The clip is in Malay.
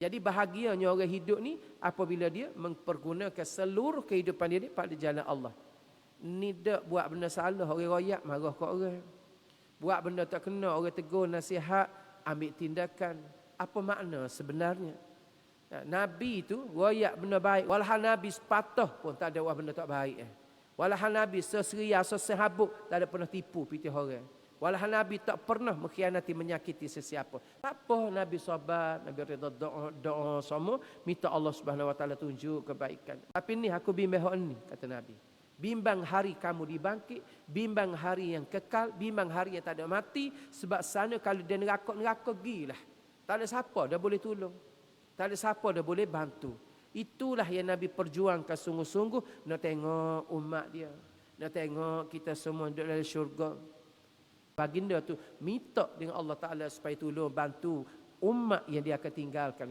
Jadi bahagianya orang hidup ni apabila dia mempergunakan seluruh kehidupan dia ni pada jalan Allah. Ni dak buat benda salah orang royak marah kat orang. Buat benda tak kena orang tegur nasihat, ambil tindakan. Apa makna sebenarnya? Nabi tu royak benda baik. Walhal Nabi sepatah pun tak ada buat benda tak baik. Eh. Walhal Nabi seseria, sesehabuk tak ada pernah tipu pitih orang. Walhal Nabi tak pernah mengkhianati menyakiti sesiapa. Tak apa Nabi sabar, Nabi reda doa, doa semua, minta Allah Subhanahu Wa Taala tunjuk kebaikan. Tapi ni aku bimbang ni kata Nabi. Bimbang hari kamu dibangkit, bimbang hari yang kekal, bimbang hari yang tak ada mati sebab sana kalau dia neraka neraka gilah. Tak ada siapa dah boleh tolong. Tak ada siapa dah boleh bantu. Itulah yang Nabi perjuangkan sungguh-sungguh nak tengok umat dia. Nak tengok kita semua duduk dalam syurga. Baginda tu minta dengan Allah Ta'ala supaya tolong bantu umat yang dia akan tinggalkan.